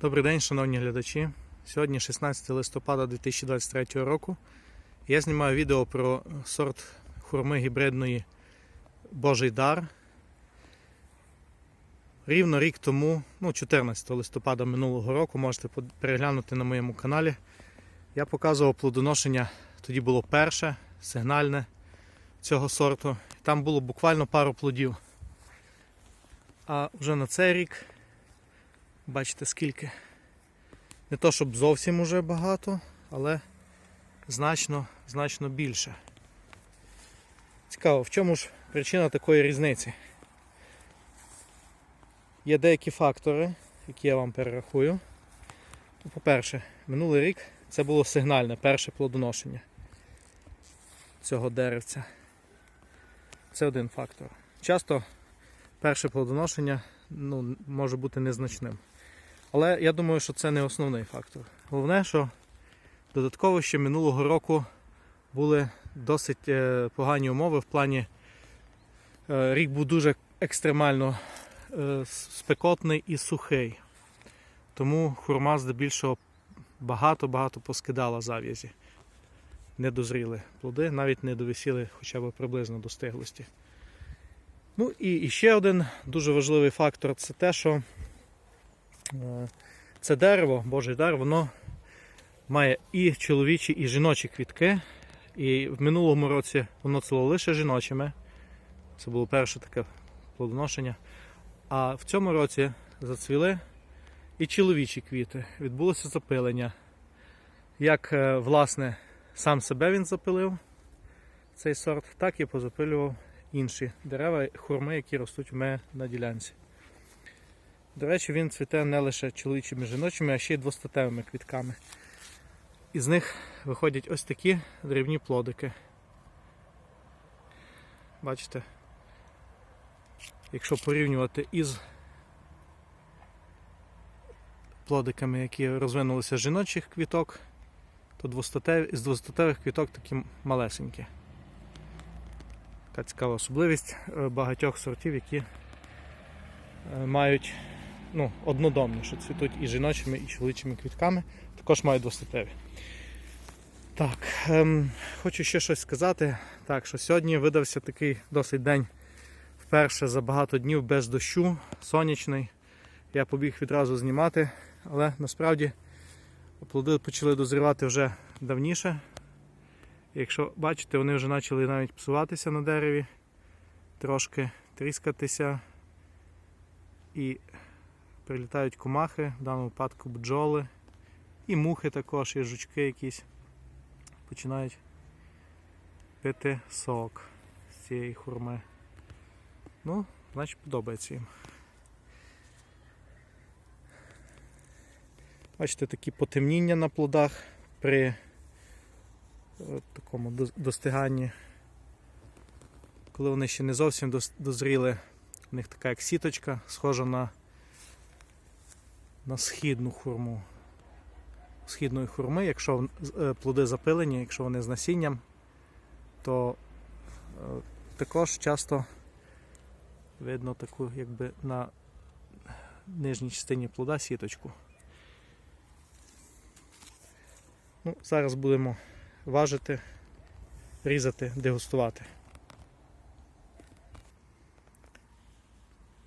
Добрий день, шановні глядачі. Сьогодні 16 листопада 2023 року. Я знімаю відео про сорт хурми гібридної Божий дар. Рівно рік тому, ну 14 листопада минулого року, можете переглянути на моєму каналі. Я показував плодоношення, тоді було перше, сигнальне цього сорту. Там було буквально пару плодів. А вже на цей рік Бачите скільки. Не то, щоб зовсім уже багато, але значно, значно більше. Цікаво, в чому ж причина такої різниці? Є деякі фактори, які я вам перерахую. Ну, По-перше, минулий рік це було сигнальне перше плодоношення цього деревця. Це один фактор. Часто перше плодоношення ну, може бути незначним. Але я думаю, що це не основний фактор. Головне, що додатково ще минулого року були досить е, погані умови в плані е, рік був дуже екстремально е, спекотний і сухий. Тому хурма здебільшого багато-багато поскидала зав'язі. Не дозріли плоди, навіть не довисіли хоча б приблизно до стиглості. Ну і, ще один дуже важливий фактор це те, що Це дерево, Божий дар, воно має і чоловічі, і жіночі квітки. І в минулому році воно цвіло лише жіночими. Це було перше таке плодоношення. А в цьому році зацвіли і чоловічі квіти. Відбулося запилення. Як е, власне сам себе він запилив цей сорт, так і позапилював інші дерева, хурми, які ростуть у мене на ділянці. До речі, він цвіте не лише чоловічими жіночими, а ще й двостатевими квітками. Із них виходять ось такі дрібні плодики. Бачите? Якщо порівнювати із плодиками, які розвинулися з жіночих квіток, то двостатев... з двостатевих квіток такі малесенькі. Така цікава особливість е, багатьох сортів, які е, мають ну, однодомні, що цвітуть і жіночими, і чоловічими квітками, також мають двостатеві. Так, ем, хочу ще щось сказати. Так, що сьогодні видався такий досить день вперше за багато днів без дощу, сонячний. Я побіг відразу знімати, але насправді плоди почали дозрівати вже давніше. Якщо бачите, вони вже почали навіть псуватися на дереві, трошки тріскатися. І прилітають комахи, в даному випадку бджоли, і мухи також, і жучки якісь починають пити сок з цієї хурми. Ну, значить подобається їм. Бачите, такі потемніння на плодах при е, такому достиганні. Коли вони ще не зовсім дозріли, у них така як сіточка, схожа на на східну хурму. Східної хурми, якщо е, плоди запилені, якщо вони з насінням, то е, також часто видно таку якби на нижній частині плода сіточку. Ну, Зараз будемо важити, різати, дегустувати.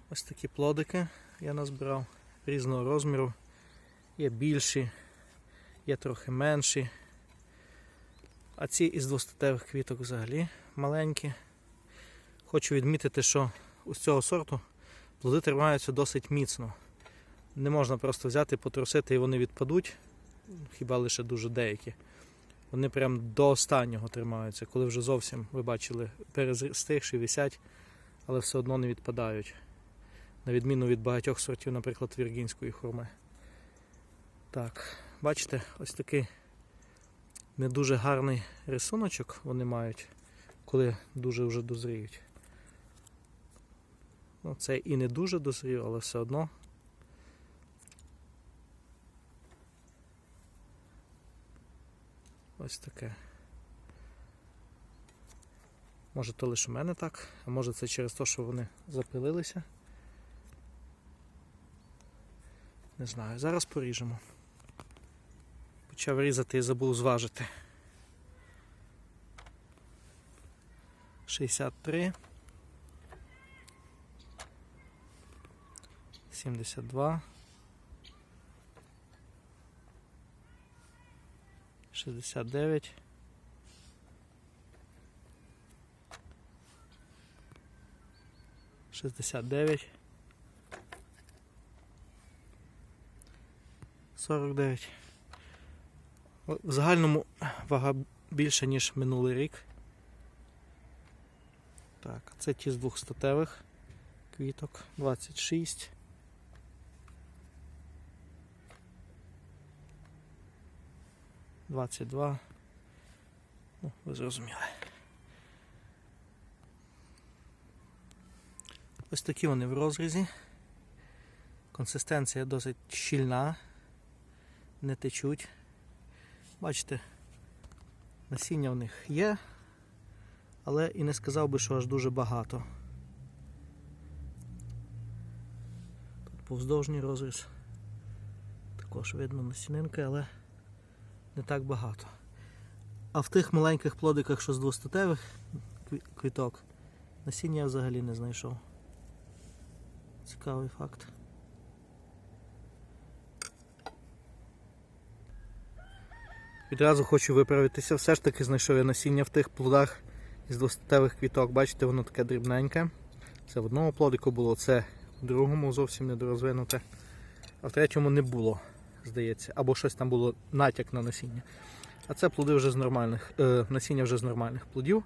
Ось такі плодики я назбирав різного розміру. Є більші, є трохи менші. А ці із двостатевих квіток взагалі маленькі. Хочу відмітити, що з цього сорту плоди тримаються досить міцно. Не можна просто взяти, потрусити і вони відпадуть, хіба лише дуже деякі. Вони прям до останнього тримаються, коли вже зовсім, ви бачили, перестигші висять, але все одно не відпадають на відміну від багатьох сортів, наприклад, віргінської хурми. Так, бачите, ось такий не дуже гарний рисуночок вони мають, коли дуже вже дозріють. Ну, це і не дуже дозрів, але все одно. Ось таке. Може то лише у мене так, а може це через те, що вони запилилися. Не знаю. Зараз поріжемо. Почав різати і забув зважити. 63. 72. 69. 69. 49. В загальному вага більша, ніж минулий рік. Так, це ті з двох статевих квіток. 26. Двадцять два. Ну, ви зрозуміли. Ось такі вони в розрізі. Консистенція досить щільна, не течуть. Бачите, насіння в них є, але і не сказав би, що аж дуже багато. Тут повздовжній розріз. Також видно насінинки, але не так багато. А в тих маленьких плодиках, що з двостатевих квіток, насіння я взагалі не знайшов. Цікавий факт. Відразу хочу виправитися. Все ж таки знайшов я насіння в тих плодах із двостатевих квіток. Бачите, воно таке дрібненьке. Це в одному плодику було, це в другому зовсім недорозвинуте. А в третьому не було, здається. Або щось там було натяк на насіння. А це плоди вже з нормальних, е, насіння вже з нормальних плодів.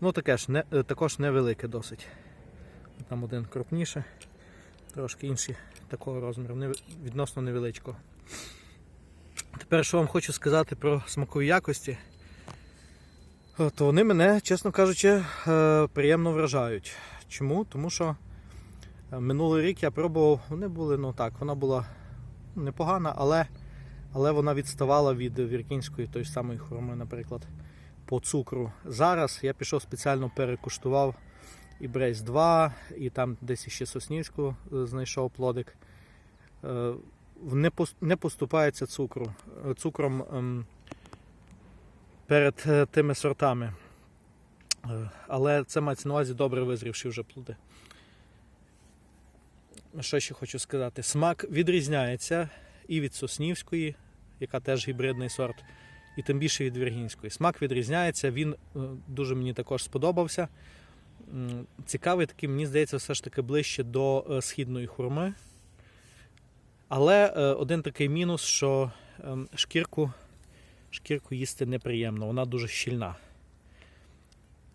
Воно таке ж не, е, також невелике досить. Там один крупніше, трошки інші такого розміру, відносно невеличкого. Тепер, що вам хочу сказати про смакові якості, е, то вони мене, чесно кажучи, е, приємно вражають. Чому? Тому що е, минулий рік я пробував, вони були, ну так, вона була непогана, але, але вона відставала від віркінської той самої хурми, наприклад, по цукру. Зараз я пішов спеціально перекуштував і Брейс 2, і там десь ще Соснівську знайшов плодик. Не, поступається цукру, е, цукром ем, перед е, тими сортами. Е, Але це мається на увазі добре визрівші вже плоди. Що ще хочу сказати? Смак відрізняється і від Соснівської, яка теж гібридний сорт, і тим більше від Віргінської. Смак відрізняється, він дуже мені також сподобався. Цікавий такий, мені здається, все ж таки ближче до східної хурми. Але е, один такий мінус, що ем, шкірку, шкірку їсти неприємно, вона дуже щільна.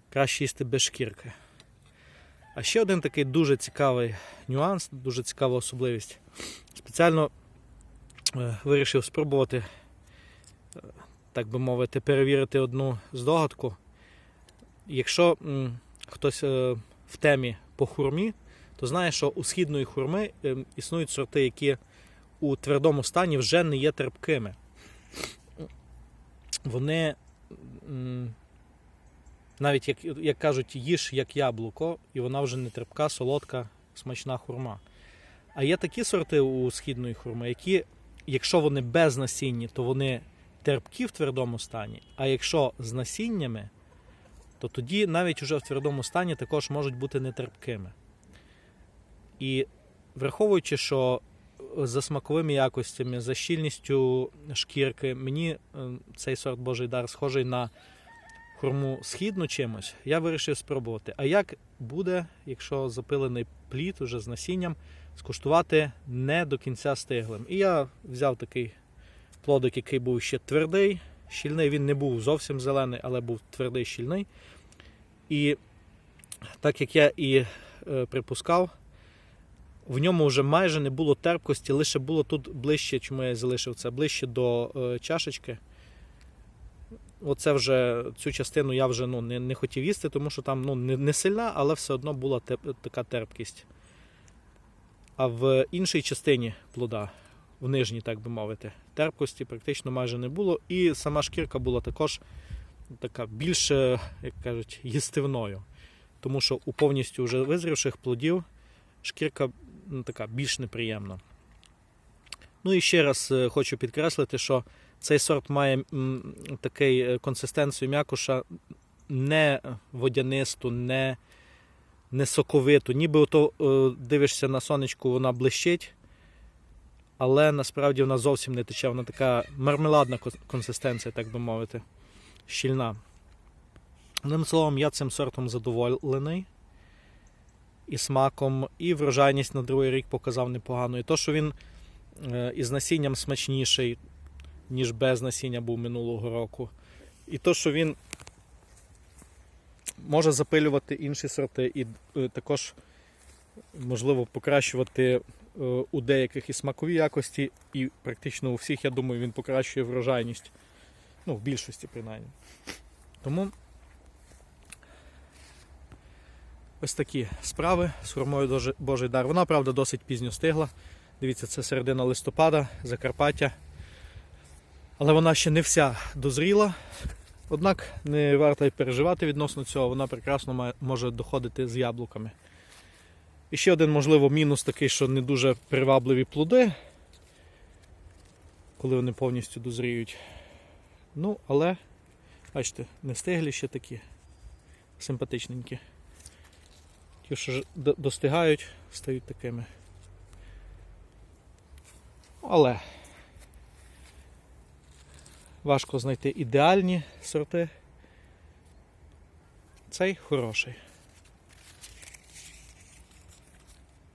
Краще їсти без шкірки. А ще один такий дуже цікавий нюанс, дуже цікава особливість. Спеціально е, вирішив спробувати, е, так би мовити, перевірити одну здогадку. Якщо хтось в темі по хурмі, то знає, що у східної хурми е, існують сорти, які у твердому стані вже не є терпкими. Вони навіть як, як кажуть, їж як яблуко, і вона вже не терпка, солодка, смачна хурма. А є такі сорти у східної хурми, які, якщо вони без насіння, то вони терпкі в твердому стані, а якщо з насіннями, то тоді навіть уже в твердому стані також можуть бути нетерпкими. І враховуючи, що за смаковими якостями, за щільністю шкірки, мені е, цей сорт Божий дар схожий на хурму східну чимось, я вирішив спробувати. А як буде, якщо запилений плід уже з насінням, скуштувати не до кінця стиглим? І я взяв такий плодик, який був ще твердий, щільний. Він не був зовсім зелений, але був твердий щільний. І так як я і е, припускав, в ньому вже майже не було терпкості, лише було тут ближче, чому я залишив це, ближче до е, чашечки. Оце вже цю частину я вже ну, не, не хотів їсти, тому що там ну, не, не сильна, але все одно була теп, така терпкість. А в іншій частині плода, в нижній, так би мовити, терпкості практично майже не було. І сама шкірка була також така більш, е, як кажуть, їстивною. Тому що у повністю вже визрівших плодів шкірка ну, така більш неприємна. Ну і ще раз е, хочу підкреслити, що цей сорт має такий е, консистенцію м'якуша не водянисту, не, не соковиту. Ніби ото е, дивишся на сонечку, вона блищить, але насправді вона зовсім не тече. Вона така мармеладна консистенція, так би мовити, щільна. Одним словом, я цим сортом задоволений. І смаком, і врожайність на другий рік показав непогано. І то, що він е, із насінням смачніший, ніж без насіння був минулого року. І то, що він може запилювати інші сорти, і е, також можливо покращувати е, у деяких і смакові якості, і практично у всіх, я думаю, він покращує врожайність. Ну, в більшості, принаймні. Тому ось такі справи з хурмою Божий дар. Вона, правда, досить пізньо стигла. Дивіться, це середина листопада, Закарпаття. Але вона ще не вся дозріла. Однак не варто й переживати відносно цього, вона прекрасно може доходити з яблуками. І ще один, можливо, мінус такий, що не дуже привабливі плоди, коли вони повністю дозріють. Ну, але, бачите, не стиглі ще такі симпатичненькі. Ті, що достигають, стають такими. Але важко знайти ідеальні сорти. Цей хороший.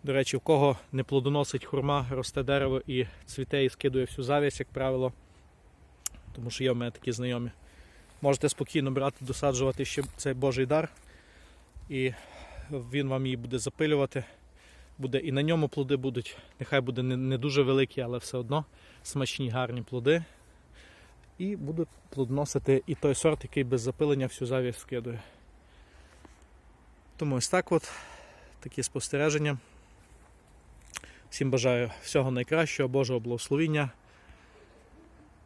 До речі, в кого не плодоносить хурма, росте дерево і цвіте і скидує всю завість, як правило. Тому що є в мене такі знайомі. Можете спокійно брати, досаджувати ще цей Божий дар. І він вам її буде запилювати. Буде і на ньому плоди будуть. Нехай буде не, не дуже великі, але все одно смачні, гарні плоди. І буде плодоносити і той сорт, який без запилення всю завість скидує. Тому ось так от такі спостереження. Всім бажаю всього найкращого, Божого благословіння.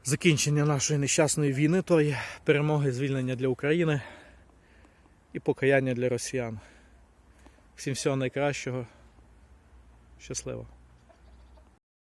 Закінчення нашої нещасної війни, тої перемоги, звільнення для України і покаяння для росіян. Всім всього найкращого. Щасливо!